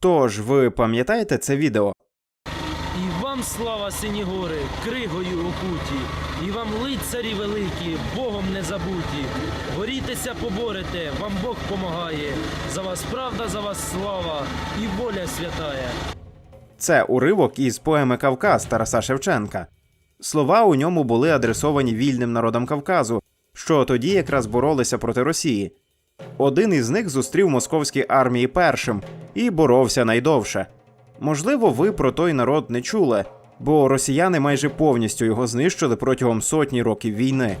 Тож, ви пам'ятаєте це відео? І вам слава сині гори, кригою окуті, і вам лицарі великі, Богом не забуті. Борітеся, поборете, вам Бог помагає. За вас правда, за вас слава і воля святая. Це уривок із поеми Кавказ Тараса Шевченка. Слова у ньому були адресовані вільним народам Кавказу, що тоді якраз боролися проти Росії. Один із них зустрів московські армії першим і боровся найдовше. Можливо, ви про той народ не чули, бо росіяни майже повністю його знищили протягом сотні років війни.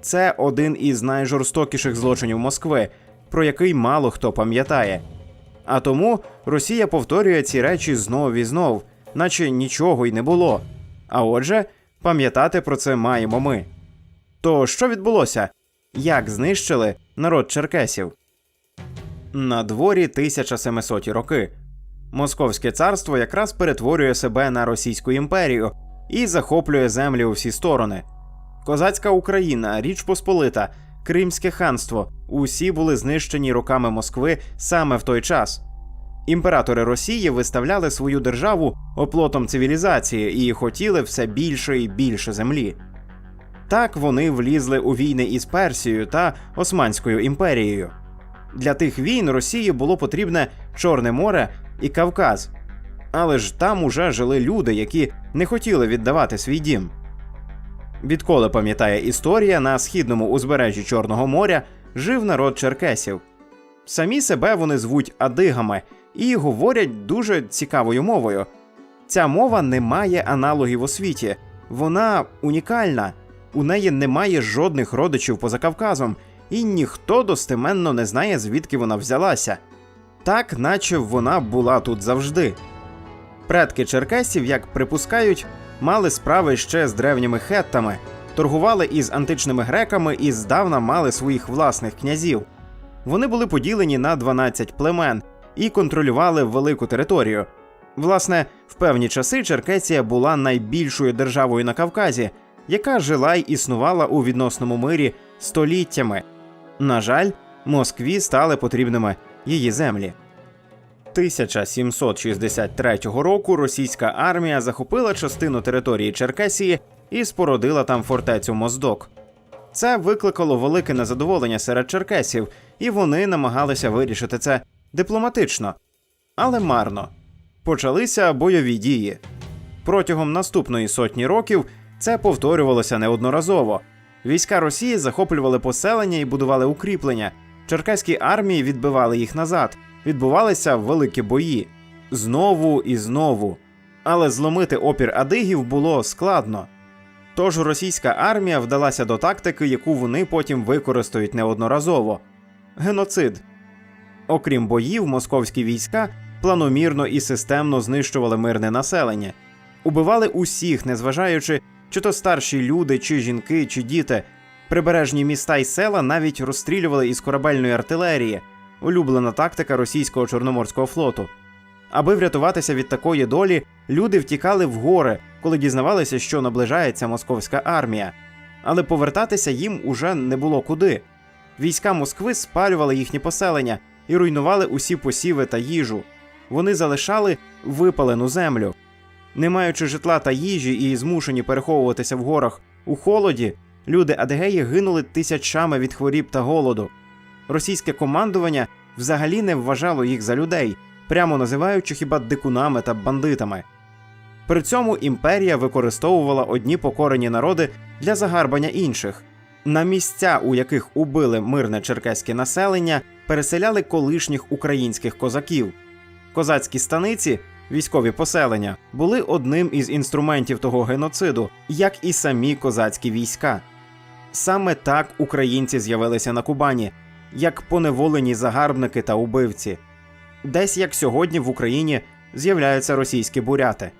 Це один із найжорстокіших злочинів Москви, про який мало хто пам'ятає. А тому Росія повторює ці речі знов і знов, наче нічого й не було. А отже, пам'ятати про це маємо ми. То що відбулося? Як знищили народ черкесів? На дворі 1700 роки. Московське царство якраз перетворює себе на Російську імперію і захоплює землі у всі сторони. Козацька Україна, Річ Посполита, Кримське ханство усі були знищені руками Москви саме в той час. Імператори Росії виставляли свою державу оплотом цивілізації і хотіли все більше і більше землі. Так вони влізли у війни із Персією та Османською імперією. Для тих війн Росії було потрібне Чорне море і Кавказ. Але ж там уже жили люди, які не хотіли віддавати свій дім. Відколи пам'ятає історія, на східному узбережжі Чорного моря жив народ черкесів. Самі себе вони звуть адигами і говорять дуже цікавою мовою. Ця мова не має аналогів у світі, вона унікальна. У неї немає жодних родичів поза Кавказом, і ніхто достеменно не знає, звідки вона взялася. Так, наче вона була тут завжди. Предки черкесів, як припускають, мали справи ще з древніми хеттами, торгували із античними греками і здавна мали своїх власних князів. Вони були поділені на 12 племен і контролювали велику територію. Власне, в певні часи Черкесія була найбільшою державою на Кавказі, яка жила й існувала у відносному мирі століттями. На жаль, Москві стали потрібними її землі. 1763 року російська армія захопила частину території Черкесії і спородила там фортецю Моздок. Це викликало велике незадоволення серед черкесів, і вони намагалися вирішити це дипломатично, але марно. Почалися бойові дії. Протягом наступної сотні років це повторювалося неодноразово. Війська Росії захоплювали поселення і будували укріплення. Черкаські армії відбивали їх назад. Відбувалися великі бої знову і знову. Але зломити опір адигів було складно. Тож російська армія вдалася до тактики, яку вони потім використають неодноразово геноцид. Окрім боїв, московські війська планомірно і системно знищували мирне населення, убивали усіх, незважаючи, чи то старші люди, чи жінки, чи діти. Прибережні міста й села навіть розстрілювали із корабельної артилерії, улюблена тактика російського чорноморського флоту. Аби врятуватися від такої долі, люди втікали в гори, коли дізнавалися, що наближається московська армія. Але повертатися їм уже не було куди. Війська Москви спалювали їхні поселення і руйнували усі посіви та їжу. Вони залишали випалену землю. Не маючи житла та їжі і змушені переховуватися в горах у холоді, люди Адегеї гинули тисячами від хворіб та голоду. Російське командування взагалі не вважало їх за людей, прямо називаючи хіба дикунами та бандитами. При цьому імперія використовувала одні покорені народи для загарбання інших. На місця, у яких убили мирне черкеське населення, переселяли колишніх українських козаків. Козацькі станиці, військові поселення, були одним із інструментів того геноциду, як і самі козацькі війська. Саме так українці з'явилися на Кубані, як поневолені загарбники та убивці. Десь як сьогодні в Україні з'являються російські буряти.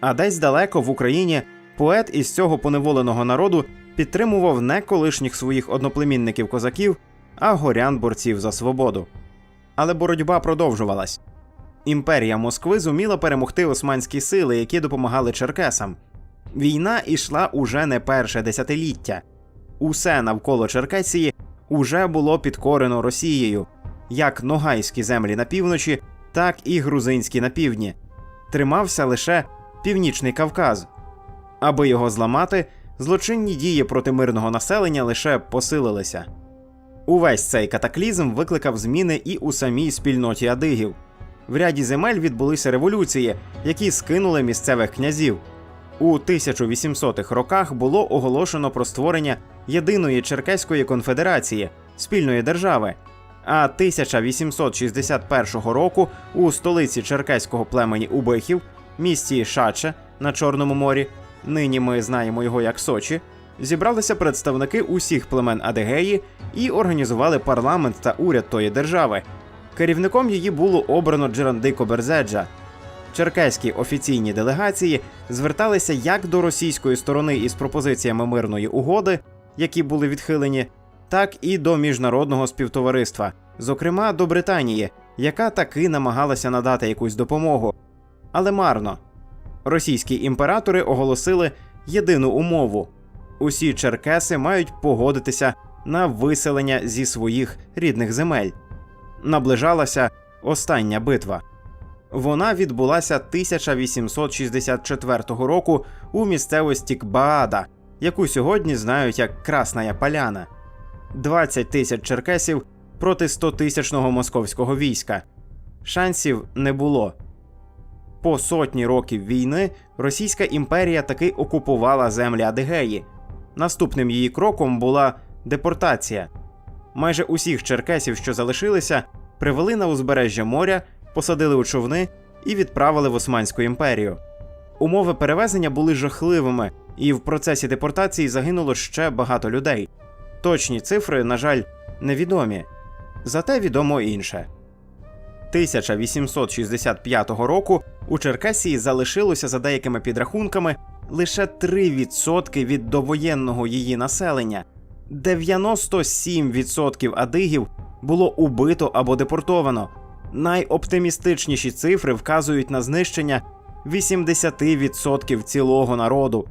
А десь далеко в Україні поет із цього поневоленого народу підтримував не колишніх своїх одноплемінників козаків, а горян борців за свободу. Але боротьба продовжувалась. Імперія Москви зуміла перемогти османські сили, які допомагали черкесам. Війна ішла уже не перше десятиліття. Усе навколо Черкесії уже було підкорено Росією, як ногайські землі на півночі, так і грузинські на півдні. Тримався лише Північний Кавказ. Аби його зламати, злочинні дії проти мирного населення лише посилилися. Увесь цей катаклізм викликав зміни і у самій спільноті адигів. В ряді земель відбулися революції, які скинули місцевих князів. У 1800-х роках було оголошено про створення єдиної Черкеської конфедерації спільної держави. А 1861 року у столиці черкеського племені Убихів, місті Шаче на Чорному морі, нині ми знаємо його як Сочі, зібралися представники усіх племен Адегеї і організували парламент та уряд тої держави. Керівником її було обрано Джерандико Берзеджа. Черкеські офіційні делегації зверталися як до російської сторони із пропозиціями мирної угоди, які були відхилені, так і до міжнародного співтовариства, зокрема до Британії, яка таки намагалася надати якусь допомогу. Але марно. Російські імператори оголосили єдину умову: усі черкеси мають погодитися на виселення зі своїх рідних земель. Наближалася остання битва. Вона відбулася 1864 року у місцевості Кбаада, яку сьогодні знають як Красная Поляна. 20 тисяч черкесів проти 100-тисячного московського війська. Шансів не було. По сотні років війни Російська імперія таки окупувала землі Адигеї. Наступним її кроком була депортація. Майже усіх черкесів, що залишилися, привели на узбережжя моря, посадили у човни і відправили в Османську імперію. Умови перевезення були жахливими, і в процесі депортації загинуло ще багато людей. Точні цифри, на жаль, невідомі. Зате відомо інше. 1865 року у Черкасії залишилося за деякими підрахунками лише 3% від довоєнного її населення. 97% адигів було убито або депортовано. Найоптимістичніші цифри вказують на знищення 80% цілого народу.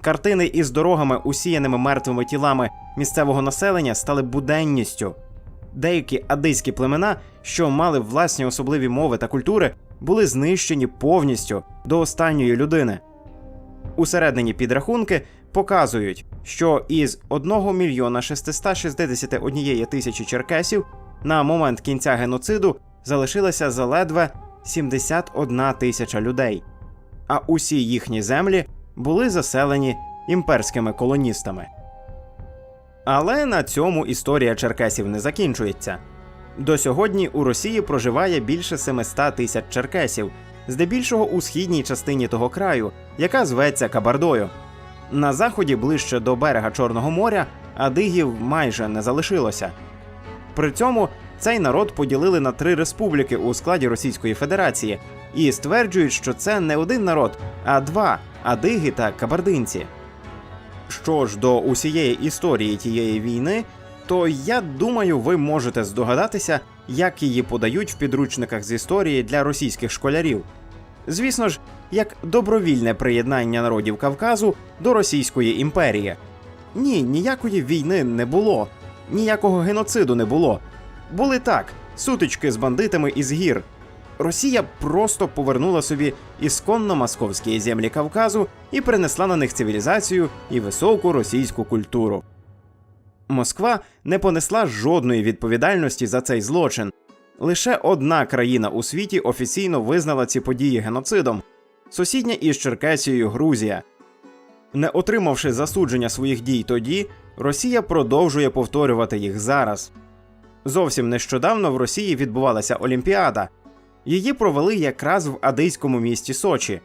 Картини із дорогами, усіяними мертвими тілами місцевого населення, стали буденністю. Деякі адийські племена, що мали власні особливі мови та культури, були знищені повністю до останньої людини. Усередині підрахунки показують, що із 1 мільйона 661 тисячі черкесів на момент кінця геноциду залишилася заледве 71 тисяча людей, а усі їхні землі були заселені імперськими колоністами. Але на цьому історія черкесів не закінчується. До сьогодні у Росії проживає більше 700 тисяч черкесів, здебільшого у східній частині того краю, яка зветься Кабардою. На заході, ближче до берега Чорного моря, адигів майже не залишилося. При цьому цей народ поділили на три республіки у складі Російської Федерації і стверджують, що це не один народ, а два адиги та кабардинці. Що ж до усієї історії тієї війни, то я думаю, ви можете здогадатися, як її подають в підручниках з історії для російських школярів. Звісно ж, як добровільне приєднання народів Кавказу до Російської імперії. Ні, ніякої війни не було, ніякого геноциду не було. Були так, сутички з бандитами із гір. Росія просто повернула собі ісконно московські землі Кавказу і принесла на них цивілізацію і високу російську культуру. Москва не понесла жодної відповідальності за цей злочин. Лише одна країна у світі офіційно визнала ці події геноцидом сусідня із Черкесією Грузія. Не отримавши засудження своїх дій тоді, Росія продовжує повторювати їх зараз. Зовсім нещодавно в Росії відбувалася Олімпіада. Її провели якраз в адийському місті Сочі.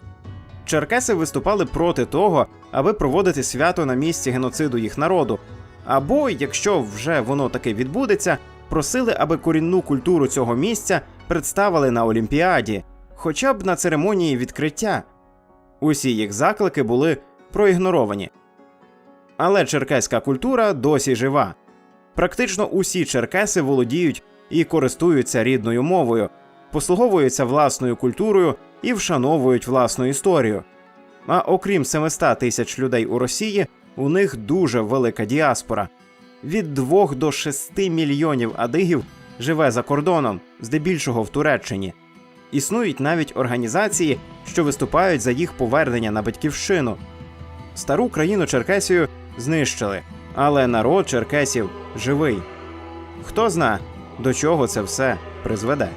Черкеси виступали проти того, аби проводити свято на місці геноциду їх народу. Або, якщо вже воно таки відбудеться, просили, аби корінну культуру цього місця представили на Олімпіаді, хоча б на церемонії відкриття. Усі їх заклики були проігноровані. Але черкеська культура досі жива. Практично усі черкеси володіють і користуються рідною мовою, послуговуються власною культурою і вшановують власну історію. А окрім 700 тисяч людей у Росії, у них дуже велика діаспора. Від 2 до 6 мільйонів адигів живе за кордоном, здебільшого в Туреччині. Існують навіть організації, що виступають за їх повернення на батьківщину. Стару країну Черкесію знищили, але народ черкесів живий. Хто зна, до чого це все призведе.